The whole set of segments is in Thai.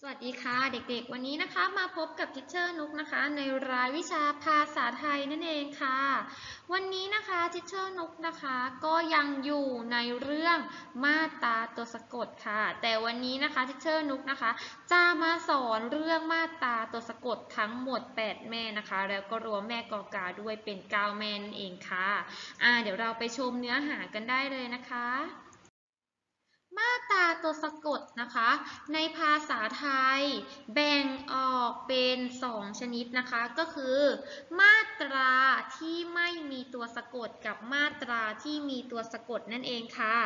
สวัสดีค่ะเด็กๆ วันนี้นะคะมาพบกับทิชเชอร์นุกนะคะ ในรายวิชาภาษาไทยนั่นเองค่ะ วันนี้นะคะทิชเชอร์นุกนะคะก็ยังอยู่ในเรื่องมาตราตัวสะกดค่ะ แต่วันนี้นะคะทิชเชอร์นุกนะคะ จะมาสอนเรื่องมาตราตัวสะกดทั้งหมด 8 แม่นะคะ แล้วก็รวมแม่กอกาด้วยเป็น 9 แม่นั่นเองค่ะอ่าเดี๋ยวเราไปชมเนื้อหากันได้เลยนะคะ มาตราตัวสะกดนะคะ ในภาษาไทย แบ่งออกเป็น 2 ชนิดนะคะ ก็คือ มาตราที่ไม่มีตัวสะกดกับมาตราที่มีตัวสะกดนั่นเองค่ะ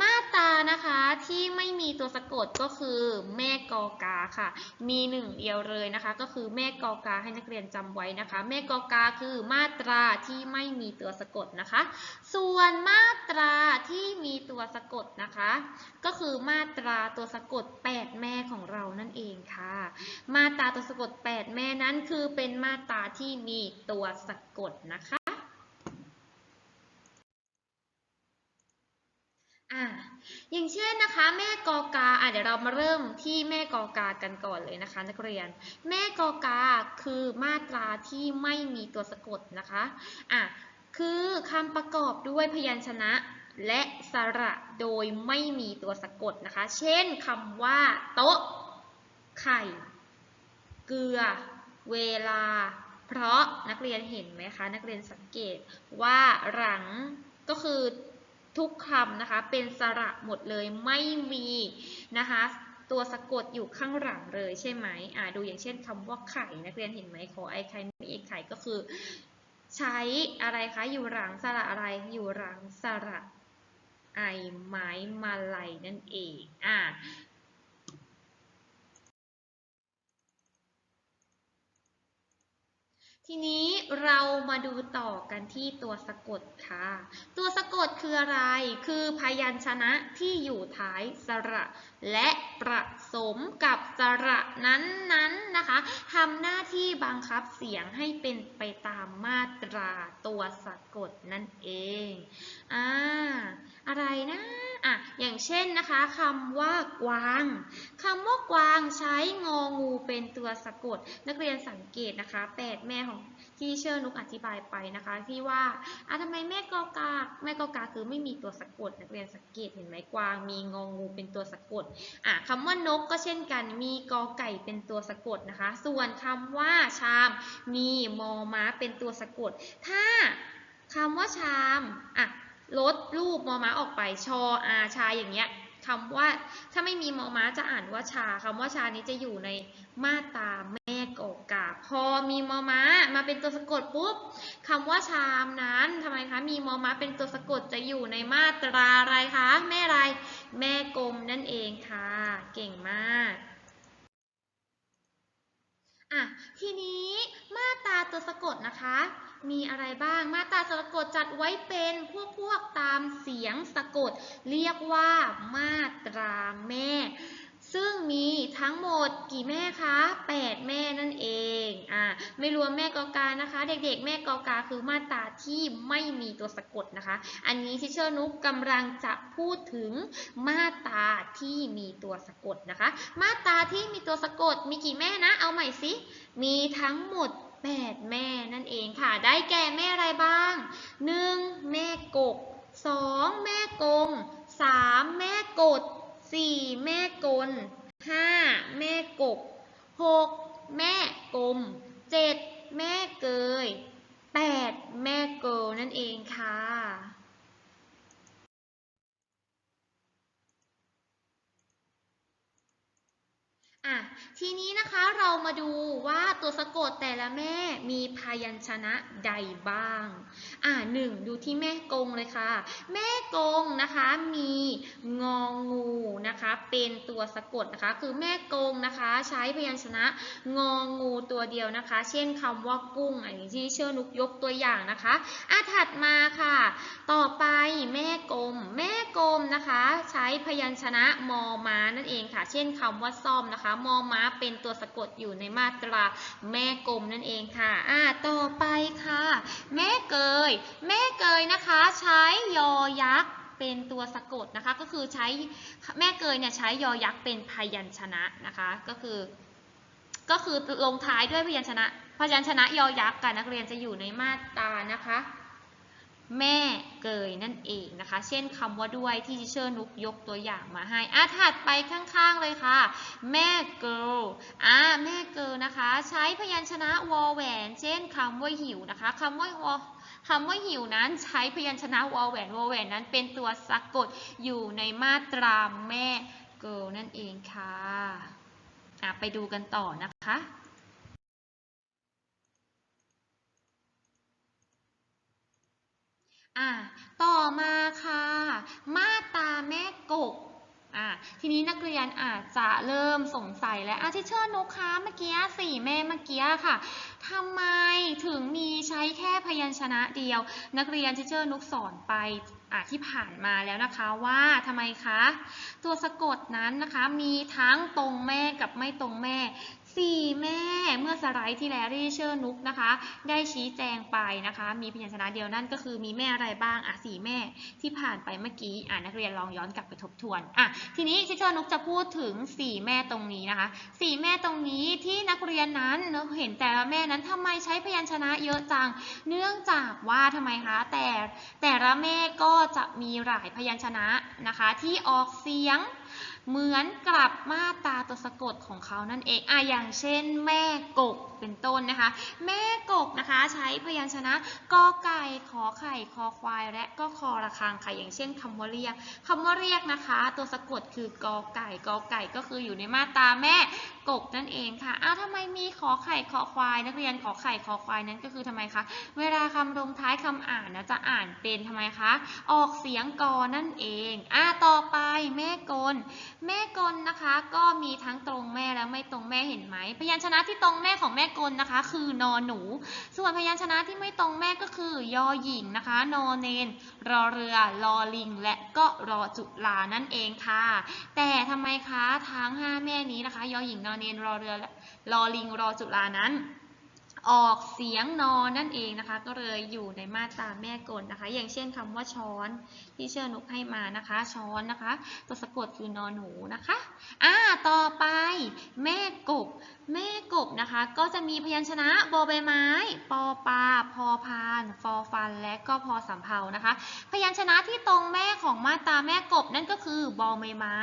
มาตรานะคะที่ไม่มีตัวสะกดก็คือแม่กอกาค่ะ มีหนึ่งเดียวเลยนะคะ ก็คือแม่กอกาให้นักเรียนจำไว้นะคะ แม่กอกาคือมาตราที่ไม่มีตัวสะกดนะคะ ส่วนมาตราที่มีตัวสะกดนะคะก็คือมาตราตัวสะกด 8 แม่ของเรานั่นเองค่ะ มาตราตัวสะกด 8 แม่นั้นคือเป็นมาตราที่มีตัวสะกดนะคะอะอย่างเช่นนะคะ แม่กอกาอะเดี๋ยวเรามาเริ่มที่แม่กอกากันก่อนเลยนะคะ นักเรียน แม่กอกาคือมาตราที่ไม่มีตัวสะกดนะคะอะคือคำประกอบด้วยพยัญชนะ และสระโดยไม่มีตัวสะกดนะคะ เช่นคำว่า โต๊ะ ไข่ เกลือ เวลา เพราะนักเรียนเห็นไหมคะ นักเรียนสังเกตว่าหลังก็คือทุกคำนะคะ เป็นสระหมดเลยไม่มีนะคะตัวสะกดอยู่ข้างหลังเลยใช่ไหมอ่าดูอย่างเช่นคำว่าไข่นักเรียนเห็นไหมขอไอไข่ไม่เอกไข่ก็คือ ใช้อะไรคะอยู่หลังสระอะไรอยู่หลังสระ ไอไม้มาลัยนั่นเองอ่าทีนี้เรามาดูต่อกันที่ตัวสะกดค่ะ ตัวสะกดคืออะไร คือพยัญชนะที่อยู่ท้ายสระ และประสมกับสระนั้นๆนะคะทำหน้าที่บังคับเสียงให้เป็นไปตามมาตราตัวสะกดนั่นเองอ่าอะไรนะอะอย่างเช่นนะคะคำว่ากวางคำว่ากวางใช้งองูเป็นตัวสะกด นักเรียนสังเกตนะคะแปดแม่ของที่เชิญนุกอธิบายไปนะคะ ที่ว่าอะทำไมแม่กอกาแม่กอกาคือไม่มีตัวสะกดนักเรียนสังเกตเห็นไหมกวาง มีงองูเป็นตัวสะกดอะคำว่านกก็เช่นกัน มีกอไก่เป็นตัวสะกดนะคะ ส่วนคำว่าชาม มีมอม้าเป็นตัวสะกด ถ้าคำว่าชามอะลดรูปมอม้าออกไปชออาชาอย่างเงี้ยคำว่าถ้าไม่มีมอม้าจะอ่านว่าชาคำว่าชานี้จะอยู่ในมาตรา แม่กอกาพอมีมอม้ามาเป็นตัวสะกดปุ๊บคำว่าชามนั้นทำไมคะมีมอม้าเป็นตัวสะกดจะอยู่ในมาตราอะไรคะแม่อะไรแม่กลมนั่นเองค่ะ เก่งมากอะทีนี้มาตราตัวสะกดนะคะ มีอะไรบ้างมาตราสะกดจัดไว้เป็นพวกพวกตามเสียงสะกด เรียกว่ามาตราแม่ ซึ่งมีทั้งหมดกี่แม่คะ 8 แม่นั่นเอง อ่า ไม่รวมแม่กอกานะคะ เด็กๆ แม่กอกาคือมาตราที่ไม่มีตัวสะกดนะคะ อันนี้ทิเชอร์นุกกำลังจะพูดถึงมาตราที่มีตัวสะกดนะคะ มาตราที่มีตัวสะกดมีกี่แม่นะ เอาใหม่สิ มีทั้งหมด8 แม่นั่นเองค่ะ ได้แก่แม่อะไรบ้าง 1. แม่กบ 2. แม่กง 3. แม่กด 4. แม่กล 5. แม่กบ 6. แม่กลม 7. แม่เกย 8. แม่เกลนั่นเองค่ะ อะ ทีนี้นะคะเรามาดูว่าตัวสะกดแต่ละแม่มีพยัญชนะใดบ้าง อะหนึ่งดูที่แม่กงเลยค่ะ แม่กงนะคะมีงองูนะคะเป็นตัวสะกดนะคะ คือแม่กงนะคะใช้พยัญชนะงองูตัวเดียวนะคะ เช่นคำว่ากุ้งอันนี้ที่เชื่อนุกยกตัวอย่างนะคะอะถัดมาค่ะ ต่อไปแม่กลมแม่กลมนะคะ ใช้พยัญชนะมอม้านั่นเองค่ะ เช่นคำว่าซ่อมนะคะมอมาเป็นตัวสะกดอยู่ในมาตราแม่กลมนั่นเองค่ะอ่าต่อไปค่ะ แม่เกย แม่เกยนะคะ ใช้ยอยักษ์เป็นตัวสะกดนะคะ ก็คือใช้แม่เกยเนี่ยใช้ยอยักษ์เป็นพยัญชนะนะคะ ก็คือ ก็คือลงท้ายด้วยพยัญชนะ พยัญชนะยอยักษ์กันนักเรียนจะอยู่ในมาตรานะคะ แม่เกยนั่นเองนะคะ เช่นคำว่าด้วยที่ทิเชอร์นุกยกตัวอย่างมาให้อะถัดไปข้างๆเลยค่ะ แม่เกิลอะแม่เกิลนะคะ ใช้พยัญชนะวอแหวน เช่นคำว่าหิวนะคะคำว่าวอคำว่าหิวนั้นใช้พยัญชนะวอแหวนวอแหวนนั้นเป็นตัวสะกดอยู่ในมาตราแม่เกิลนั่นเองค่ะอะไปดูกันต่อนะคะ อ่าต่อมาค่ะ มาตาแม่กบอ่าทีนี้นักเรียนอาจจะเริ่มสงสัยแล้วอาทิเชอร์นกคะเมื่อกี้สี่แม่เมื่อกี้ค่ะทำไมถึงมีใช้แค่พยัญชนะเดียว นักเรียนทิเชอร์นุกสอนไปอ่าที่ผ่านมาแล้วนะคะว่าทำไมคะ ตัวสะกดนั้นนะคะมีทั้งตรงแม่กับไม่ตรงแม่ สี่แม่เมื่อสไลด์ที่แล้วที่เชอร์นุกนะคะ ได้ชี้แจงไปนะคะ มีพยัญชนะเดียวนั่นก็คือมีแม่อะไรบ้างอะสี่แม่ที่ผ่านไปเมื่อกี้อะนักเรียนลองย้อนกลับไปทบทวนอะทีนี้ที่เชอร์นุกจะพูดถึงสี่แม่ตรงนี้นะคะสี่แม่ตรงนี้ที่นักเรียนนั้นเห็นแต่ละแม่นั้นทำไมใช้พยัญชนะเยอะจัง เนื่องจากว่าทำไมคะแต่แต่ละแม่ก็จะมีหลายพยัญชนะนะคะ ที่ออกเสียงเหมือนกับมาตราตัวสะกดของเขานั่นเองอะอย่างเช่นแม่กบเป็นต้นนะคะ แม่กบนะคะใช้พยัญชนะกอไก่ขอไข่คอควาย และก็คอระฆังค่ะอย่างเช่นคำว่าเรียกคำว่าเรียกนะคะ ตัวสะกดคือกอไก่กอไก่ก็คืออยู่ในมาตราแม่กบนั่นเองค่ะอ้าวทำไมมีขอไข่ขอควาย นักเรียนขอไข่ขอควายนั้นก็คือทำไมคะเวลาคำลงท้ายคำอ่านนะจะอ่านเป็นทำไมคะออกเสียงกอนั่นเองอะต่อไปแม่กลแม่กลนะคะ ก็มีทั้งตรงแม่และไม่ตรงแม่เห็นไหมพยัญชนะที่ตรงแม่ของแม่กลนะคะ คือนอหนู ส่วนพยัญชนะที่ไม่ตรงแม่ก็คือยอหญิงนะคะ นอเนน รอเรือ รอลิง และก็รอจุลานั่นเองค่ะ แต่ทำไมคะทั้งห้าแม่นี้นะคะ ยอหญิง นอเนน รอเรือและรอลิง รอจุลานั้น ออกเสียงนอนนั่นเองนะคะ ก็เลยอยู่ในมาตราแม่กลนะคะ อย่างเช่นคำว่าช้อนที่เชื่อนุกให้มานะคะ ช้อนนะคะ ตัวสะกดคือนอนหนูนะคะอ่าต่อไปแม่กบ แม่กบนะคะ ก็จะมีพยัญชนะบอใบไม้ ปอปลาพอพาน ฟอฟัน และก็พอสำเภานะคะ พยัญชนะที่ตรงแม่ของมาตราแม่กบนั่นก็คือบอใบไม้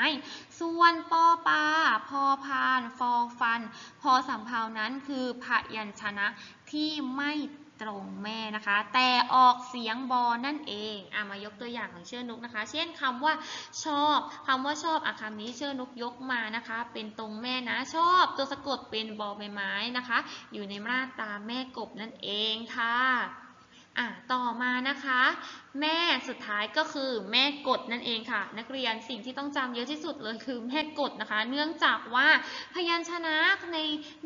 ส่วนปอปลาพอพาน ฟอฟัน พอสำเภานั้นคือพยัญชนะที่ไม่ตรงแม่นะคะ แต่ออกเสียงบอนั่นเองอะมายกตัวอย่างของเชื่อนุกนะคะ เช่นคำว่าชอบคำว่าชอบอะคำนี้เชื่อนุกยกมานะคะ เป็นตรงแม่นะชอบ ตัวสะกดเป็นบอใบไม้นะคะ อยู่ในมาตราแม่กบนั่นเองค่ะอะต่อมานะคะ แม่สุดท้ายก็คือแม่กดนั่นเองค่ะ นักเรียนสิ่งที่ต้องจำเยอะที่สุดเลยคือแม่กดนะคะ เนื่องจากว่าพยัญชนะใน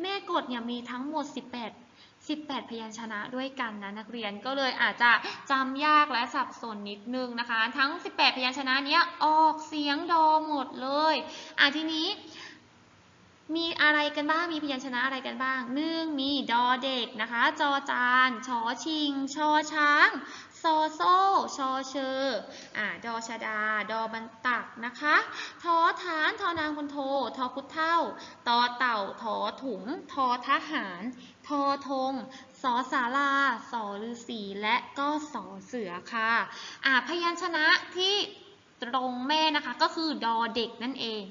แม่กดเนี่ยมีทั้งหมด 18 18 พยัญชนะด้วยกันนะนักเรียนก็เลยอาจจะจำยากและสับสนนิดนึงนะคะ ทั้ง 18 พยัญชนะเนี้ยออกเสียงดอหมดเลยอะทีนี้มีอะไรกันบ้าง มีพยัญชนะอะไรกันบ้างหนึ่งมีดอเด็กนะคะ จอจาน ชอชิง ชอช้าง ซอโซชอเชออ่าดอชดา ดอบันตักนะคะทอฐานทอนางคนโททอพุทเท่าตอเต่าทอถุงทอทหารทอธงสอสาราสอฤาษีและก็สอเสือค่ะอ่าพยัญชนะที่ตรงแม่นะคะก็คือดอเด็กนั่นเอง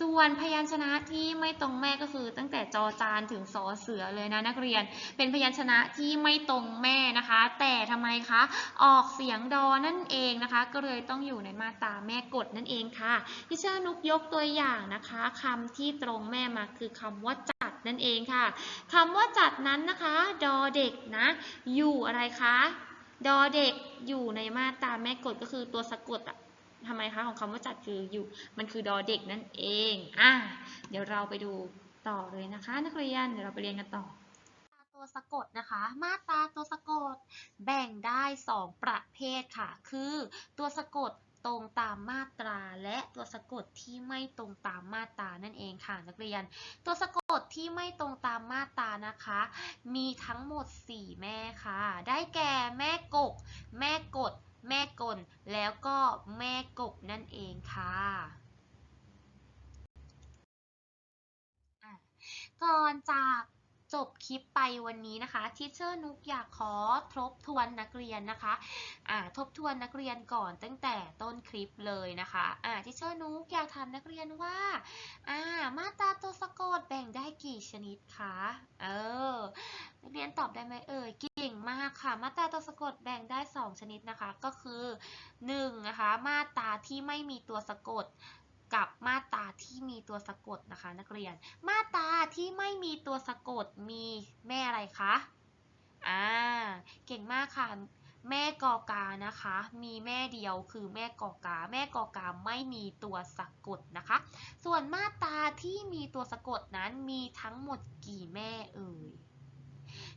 ส่วนพยัญชนะที่ไม่ตรงแม่ก็คือ ตั้งแต่จอจานถึงสอเสือเลยนะนักเรียน เป็นพยัญชนะที่ไม่ตรงแม่นะคะ แต่ทำไมคะออกเสียงดอนั่นเองนะคะ ก็เลยต้องอยู่ในมาตราแม่กดนั่นเองค่ะที่เชอร์นุกยกตัวอย่างนะคะคำที่ตรงแม่มาคือคำว่าจัดนั่นเองค่ะคำว่าจัดนั้นนะคะ ดอเด็กนะ อยู่อะไรคะดอเด็กอยู่ในมาตราแม่กดก็คือตัวสะกดอะ ทำไมคะของคำว่าจัดคืออยู่ มันคือดอเด็กนั่นเอง อะ เดี๋ยวเราไปดูต่อเลยนะคะ นักเรียน เดี๋ยวเราไปเรียนกันต่อ ตัวสะกดนะคะ มาตราตัวสะกด แบ่งได้ 2 ประเภทค่ะ คือตัวสะกดตรงตามมาตราและตัวสะกดที่ไม่ตรงตามมาตรานั่นเองค่ะนักเรียน ตัวสะกดที่ไม่ตรงตามมาตรานะคะ มีทั้งหมด 4 แม่ค่ะ ได้แก่แม่กก แม่กด แม่กลแล้วก็แม่กบนั่นเองค่ะก่อนจากจบคลิปไปวันนี้นะคะทิเชอร์นุกอยากขอทบทวนนักเรียนนะคะอ่าทบทวนนักเรียนก่อนตั้งแต่ต้นคลิปเลยนะคะอ่าทิเชอร์นุกอยากถามนักเรียนว่าอ่ามาตราตัวสะกดแบ่งได้กี่ชนิดคะเออ นักเรียนตอบได้ไหมเอ่ยเก่งมากค่ะมาตราตัวสะกดแบ่งได้ 2 ชนิดนะคะ ก็คือ1นะคะมาตราที่ไม่มีตัวสะกดกับมาตราที่มีตัวสะกดนะคะ นักเรียน มาตราที่ไม่มีตัวสะกดมีแม่อะไรคะอ่าเก่งมากค่ะแม่กอกานะคะ มีแม่เดียวคือแม่กอกา แม่กอกาไม่มีตัวสะกดนะคะ ส่วนมาตราที่มีตัวสะกดนั้นมีทั้งหมดกี่แม่เอ่ย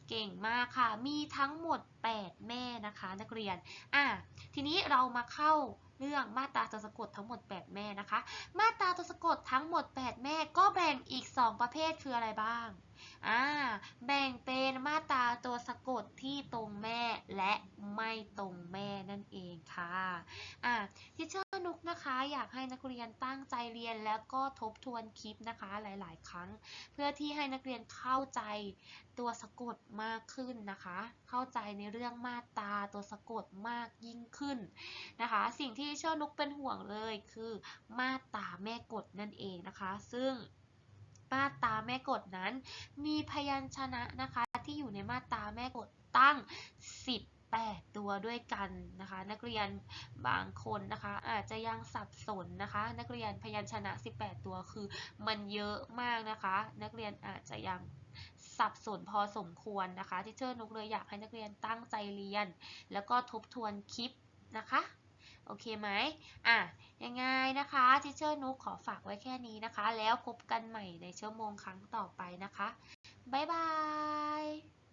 เก่งมากค่ะ มีทั้งหมด 8 แม่นะคะ นักเรียน อะ ทีนี้เรามาเข้าเรื่องมาตราตัวสะกดทั้งหมด 8 แม่นะคะ มาตราตัวสะกดทั้งหมด 8 แม่ก็แบ่งอีก 2 ประเภทคืออะไรบ้าง อ่าแบ่งเป็นมาตราตัวสะกดที่ตรงแม่และไม่ตรงแม่นั่นเองค่ะอ่าทิเชอร์นุกนะคะ อยากให้นักเรียนตั้งใจเรียนแล้วก็ทบทวนคลิปนะคะหลาย ๆ ครั้ง เพื่อที่ให้นักเรียนเข้าใจตัวสะกดมากขึ้นนะคะ เข้าใจในเรื่องมาตราตัวสะกดมากยิ่งขึ้นนะคะ สิ่งที่เชอร์นุกเป็นห่วงเลยคือมาตราแม่กฎนั่นเองนะคะ ซึ่ง มาตราแม่กฎนั้น มีพยัญชนะนะคะที่อยู่ในมาตราแม่กฎตั้ง 18 ตัวด้วยกันนะคะ นักเรียนบางคนนะคะ อาจจะยังสับสนนะคะ นักเรียนพยัญชนะ 18 ตัวคือมันเยอะมากนะคะ นักเรียนอาจจะยังสับสนพอสมควรนะคะที่เชอร์นุกเลยอยากให้นักเรียนตั้งใจเรียน แล้วก็ทบทวนคลิปนะคะ โอเคไหมอะยังไงนะคะทิเชอร์นุกขอฝากไว้แค่นี้นะคะ แล้วพบกันใหม่ในชั่วโมงครั้งต่อไปนะคะ บ๊ายบาย